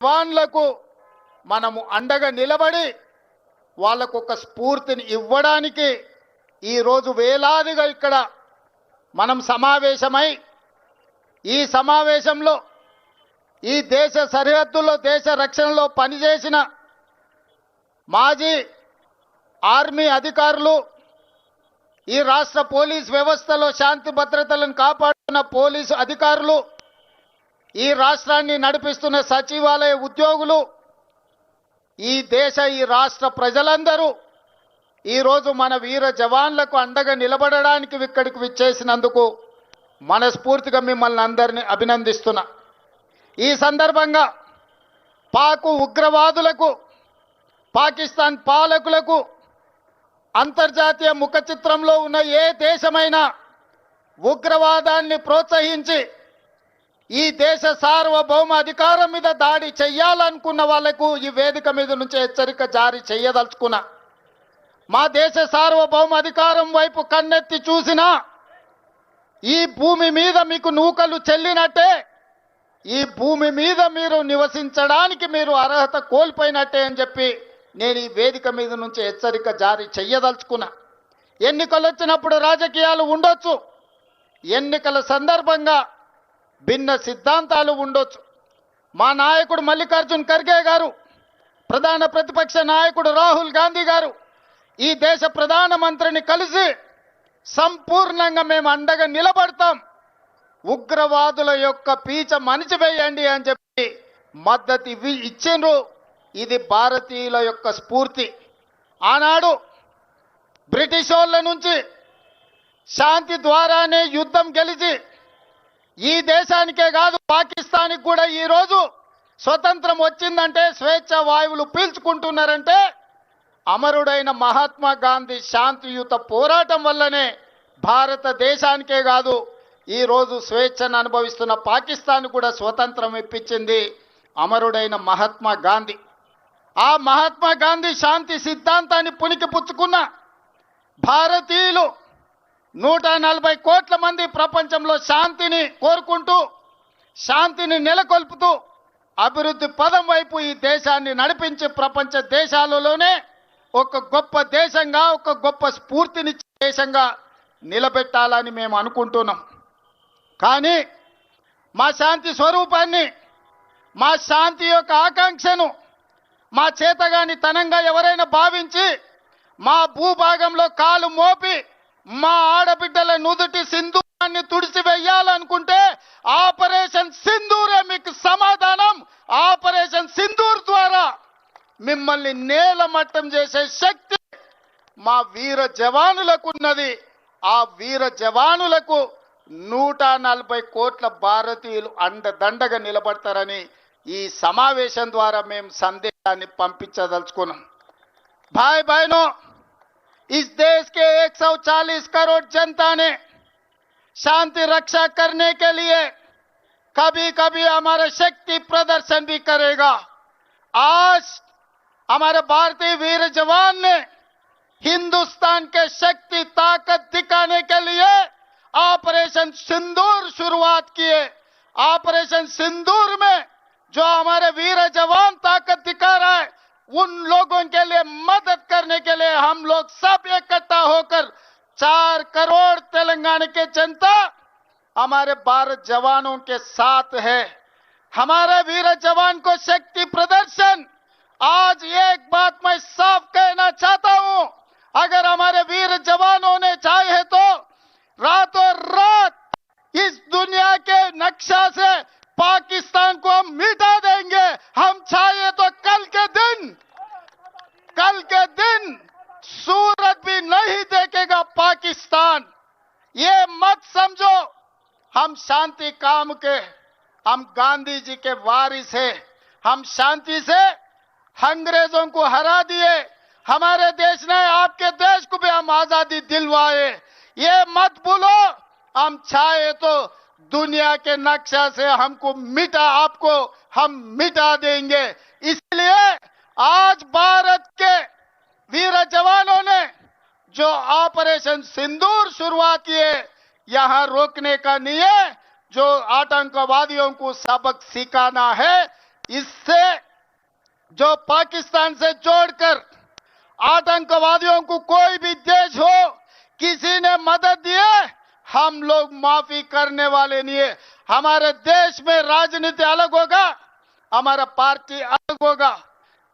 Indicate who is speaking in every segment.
Speaker 1: జవాన్లకు మనము అండగా నిలబడి వాళ్ళకు ఒక స్ఫూర్తిని ఇవ్వడానికి ఈరోజు వేలాదిగా ఇక్కడ మనం సమావేశమై ఈ సమావేశంలో ఈ దేశ సరిహద్దుల్లో దేశ రక్షణలో పనిచేసిన మాజీ ఆర్మీ అధికారులు ఈ రాష్ట్ర పోలీస్ వ్యవస్థలో శాంతి భద్రతలను కాపాడుతున్న పోలీసు అధికారులు ఈ రాష్ట్రాన్ని నడిపిస్తున్న సచివాలయ ఉద్యోగులు ఈ దేశ ఈ రాష్ట్ర ప్రజలందరూ ఈరోజు మన వీర జవాన్లకు అండగా నిలబడడానికి ఇక్కడికి విచ్చేసినందుకు మనస్ఫూర్తిగా మిమ్మల్ని అందరినీ అభినందిస్తున్నా. ఈ సందర్భంగా పాకు ఉగ్రవాదులకు పాకిస్తాన్ పాలకులకు అంతర్జాతీయ ముఖ చిత్రంలో ఉన్న ఏ దేశమైనా ఉగ్రవాదాన్ని ప్రోత్సహించి ఈ దేశ సార్వభౌమ అధికారం మీద దాడి చెయ్యాలనుకున్న వాళ్ళకు ఈ వేదిక మీద నుంచి హెచ్చరిక జారీ చేయదలుచుకున్నా మా దేశ సార్వభౌమ అధికారం వైపు కన్నెత్తి చూసినా ఈ భూమి మీద మీకు నూకలు చెల్లినట్టే ఈ భూమి మీద మీరు నివసించడానికి మీరు అర్హత కోల్పోయినట్టే అని చెప్పి నేను ఈ వేదిక మీద నుంచి హెచ్చరిక జారీ చెయ్యదలుచుకున్నా. ఎన్నికలు వచ్చినప్పుడు రాజకీయాలు ఉండొచ్చు. ఎన్నికల సందర్భంగా భిన్న సిద్ధాంతాలు ఉండొచ్చు. మా నాయకుడు మల్లికార్జున్ ఖర్గే గారు ప్రధాన ప్రతిపక్ష నాయకుడు రాహుల్ గాంధీ గారు ఈ దేశ ప్రధానమంత్రిని కలిసి సంపూర్ణంగా మేము అండగా నిలబడతాం. ఉగ్రవాదుల యొక్క పీచ మనిచివేయండి అని చెప్పి మద్దతు ఇవి ఇచ్చిండ్రు. ఇది భారతీయుల యొక్క స్ఫూర్తి. ఆనాడు బ్రిటిష్ వాళ్ళ నుంచి శాంతి ద్వారానే యుద్ధం గెలిచి ఈ దేశానికే కాదు పాకిస్తాన్కి కూడా ఈ రోజు స్వతంత్రం వచ్చిందంటే స్వేచ్ఛ వాయువులు పీల్చుకుంటున్నారంటే అమరుడైన మహాత్మా గాంధీ శాంతియుత పోరాటం వల్లనే భారతదేశానికే కాదు ఈరోజు స్వేచ్ఛను అనుభవిస్తున్న పాకిస్తాన్ కూడా స్వతంత్రం ఇప్పించింది అమరుడైన మహాత్మా గాంధీ. ఆ మహాత్మా గాంధీ శాంతి సిద్ధాంతాన్ని పుణికి పుచ్చుకున్న భారతీయులు నూట నలభై కోట్ల మంది ప్రపంచంలో శాంతిని కోరుకుంటూ శాంతిని నెలకొల్పుతూ అభివృద్ధి పదం వైపు ఈ దేశాన్ని నడిపించి ప్రపంచ దేశాలలోనే ఒక గొప్ప దేశంగా ఒక గొప్ప స్ఫూర్తినిచ్చే దేశంగా నిలబెట్టాలని మేము అనుకుంటున్నాం. కానీ మా శాంతి స్వరూపాన్ని మా శాంతి యొక్క ఆకాంక్షను మా చేతగాని తనంగా ఎవరైనా భావించి మా భూభాగంలో కాలు మోపి మా ఆడబిడ్డల నుదుటి సింధూరాన్ని తుడిచివేయాలనుకుంటే ఆపరేషన్ సింధూరే మీకు సమాధానం. ఆపరేషన్ సింధూర్ ద్వారా మిమ్మల్ని నేలమట్టం చేసే శక్తి మా వీర జవానులకు ఉన్నది ఆ వీర జవానులకు నూట నలభై కోట్ల భారతీయులు అండదండగా నిలబడతారని ఈ సమావేశం ద్వారా మేము సందేశాన్ని పంపించదలుచుకున్నాం. బాయ్ బాయ్ నో इस देश के 140 करोड़ जनता ने शांति रक्षा करने के लिए कभी कभी हमारे शक्ति प्रदर्शन भी करेगा। आज हमारे भारतीय वीर जवान ने हिंदुस्तान के शक्ति ताकत दिखाने के लिए ऑपरेशन सिंदूर शुरुआत किए। ऑपरेशन सिंदूर में जो हमारे वीर जवान ताकत दिखा रहा है, उन लोगों के लिए मदद करने के लिए हम लोग सब इकट्ठा होकर चार करोड़ तेलंगाना के जनता हमारे भारत जवानों के साथ है। हमारे वीर जवान को शक्ति प्रदर्शन। आज एक बात मैं साफ़ कहना चाहता हूँ, अगर हमारे वीर जवानों ने चाहे तो रातों रात इस दुनिया के नक्शा से पाकिस्तान को हम मिटा देंगे हम चाहे तो कल के दिन कल के दिन सूरत भी नहीं देखेगा पाकिस्तान ये मत समझो, हम शांति काम के, हम गांधी जी के वारिस है। हम शांति से अंग्रेज़ों को हरा दिए, हमारे देश ने आपके देश को भी हम आज़ादी दिलवाए। ये मत भूलो, हम चाहे तो दुनिया के नक्शा से हमको मिटा, आपको हम मिटा देंगे। इसलिए आज भारत के वीर जवानों ने जो ऑपरेशन सिंदूर शुरुआत किए, यहाँ रोकने का नहीं है। जो आतंकवादियों को सबक सिखाना है, इससे जो पाकिस्तान से जोड़कर आतंकवादियों को कोई भी देश हो, किसी ने मदद दिए हम लोग माफ़ी करने वाले नहीं है। हमारे देश में राजनीति अलग होगा, हमारा पार्टी अलग होगा।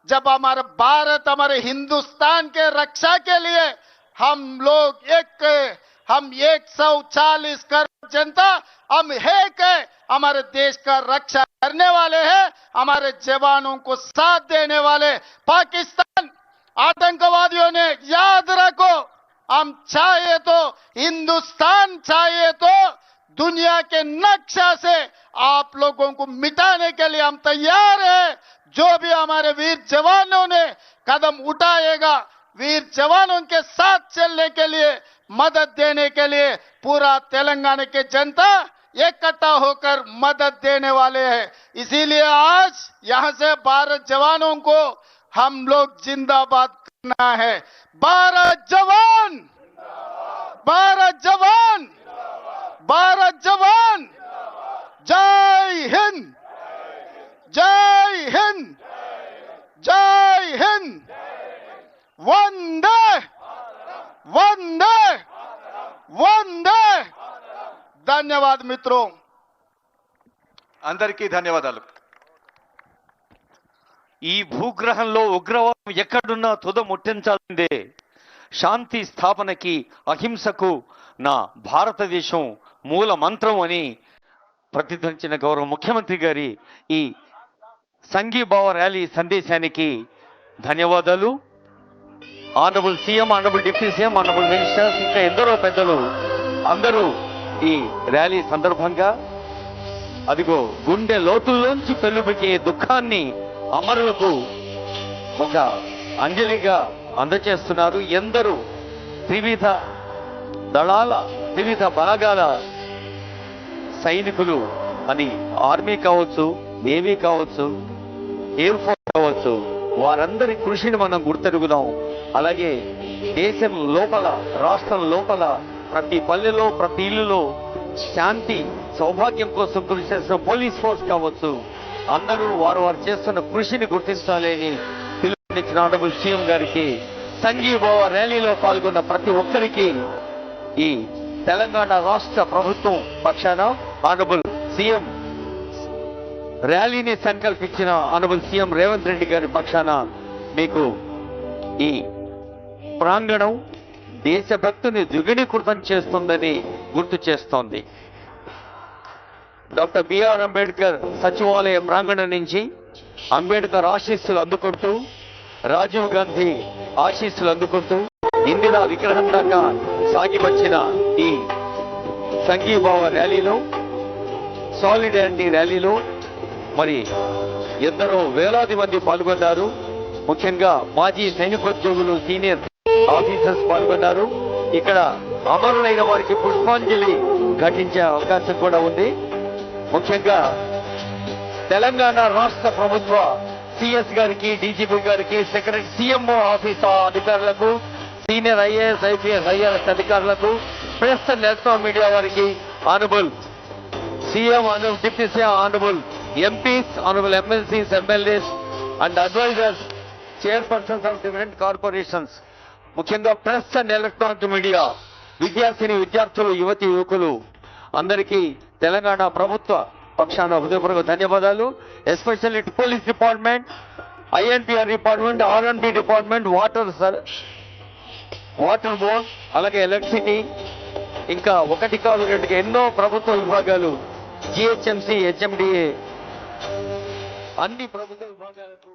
Speaker 1: जब हमारा भारत, हमारे हिंदुस्तान के रक्षा के लिए हम लोग एक हम 140 करोड़ जनता, हम है हमारे देश का रक्षा करने वाले हैं, हमारे जवानों को साथ देने वाले पाकिस्तान। आतंकवादियों ने याद रखो, हम चाहे तो हिंदुस्तान, चाहे तो दुनिया के नक्शा से आप लोगों को मिटाने के लिए हम तैयार हैं। जो भी हमारे वीर जवानों ने कदम उठाएगा वीर जवानों के साथ चलने के लिए, मदद देने के लिए पूरा तेलंगाना के जनता इकट्ठा होकर मदद देने वाले हैं। इसीलिए आज यहाँ से भारत जवानों को हम लोग जिंदाबाद करना है। भारत जवान! भारत जवान! ధన్యవాద్ మిత్రో.
Speaker 2: అందరికీ ధన్యవాదాలు.
Speaker 3: ఈ భూగ్రహంలో ఉగ్రవాదం ఎక్కడున్నా తుద ముట్టించాల్సిందే. శాంతి స్థాపనకి అహింసకు నా భారతదేశం మూల మంత్రం అని ప్రతిధ్వనించిన గౌరవ ముఖ్యమంత్రి గారి ఈ సంఘీభావ ర్యాలీ సందేశానికి ధన్యవాదాలు. Honourable CM honourable deputy CM honourable ministers ఇంకా ఎందరో పెద్దలు అందరూ ఈ ర్యాలీ సందర్భంగా అదిగో గుండె లోతుల్లోంచి పెలుపుకే దుఃఖాన్ని అమరులకు ఒక అంజలిగా అందచేస్తున్నారు. ఎందరూ త్రివిధ దళాల త్రివిధ బలగాల సైనికులు అని ఆర్మీ కావచ్చు నేవీ కావచ్చు ఎయిర్ ఫోర్స్ కావచ్చు వారందరి కృషిని మనం గుర్తెరుగుదాం. అలాగే దేశం లోపల రాష్ట్రం లోపల ప్రతి పల్లెలో ప్రతి ఇల్లులో శాంతి సౌభాగ్యం కోసం కృషి చేస్తున్న పోలీస్ ఫోర్స్ కావచ్చు. అందరూ వారు వారు చేస్తున్న కృషిని గుర్తించాలి అని పిలుపునిచ్చిన ఆనరబుల్ సీఎం గారికి సంఘీభావ ర్యాలీలో పాల్గొన్న ప్రతి ఒక్కరికి ఈ తెలంగాణ రాష్ట్ర ప్రభుత్వం పక్షాన ఆనరబుల్ సీఎం ర్యాలీని సంకల్పించిన ఆనరబుల్ సీఎం రేవంత్ రెడ్డి గారి పక్షాన మీకు ఈ ప్రాంగణం దేశభక్తిని ద్విగుణీకృతం చేస్తుందని గుర్తు చేస్తోంది. డాక్టర్ బిఆర్ అంబేద్కర్ సచివాలయ ప్రాంగణం నుంచి అంబేద్కర్ ఆశీస్సులు అందుకుంటూ రాజీవ్ గాంధీ ఆశీస్సులు అందుకుంటూ ఇందిరా విగ్రహం దాకా సాగి వచ్చిన ఈ సంఘీభావ ర్యాలీలో సాలిడారిటీ ర్యాలీలో మరి ఎందరో వేలాది మంది పాల్గొన్నారు. ముఖ్యంగా మాజీ సైనికోద్యోగులు సీనియర్ ఆఫీసర్స్ పాల్గొన్నారు. ఇక్కడ అమరులైన వారికి పుష్పాంజలి ఘటించే అవకాశం కూడా ఉంది. ముఖ్యంగా తెలంగాణ రాష్ట్ర ప్రభుత్వ సిఎస్ గారికి డీజీపీ గారికి సెక్రటరీ సీఎంఓ ఆఫీస్ అధికారులకు సీనియర్ ఐఏఎస్ ఐపీఎస్ ఐఆర్ఎస్ అధికారులకు ప్రెస్ అండ్ ఎలక్ట్రానిక్ మీడియా వారికి honourable CM honourable deputy CM honourable MPs honourable MLCs MLAs and advisers chairpersons of different corporations ముఖ్యంగా ప్రెస్ అండ్ ఎలక్ట్రానిక్ మీడియా విద్యార్థిని విద్యార్థులు యువతి యువకులు అందరికీ తెలంగాణ ప్రభుత్వ పక్షాన హృదయపూర్వక ధన్యవాదాలు. Especially police department INPR department RNB department water water board అలాగే ఎలక్ట్రిసిటీ ఇంకా ఒకటి కాదు రెండు ఎన్నో ప్రభుత్వ విభాగాలు జిహెచ్ఎంసి హెచ్ఎండిఏ అన్ని ప్రభుత్వ విభాగాలకు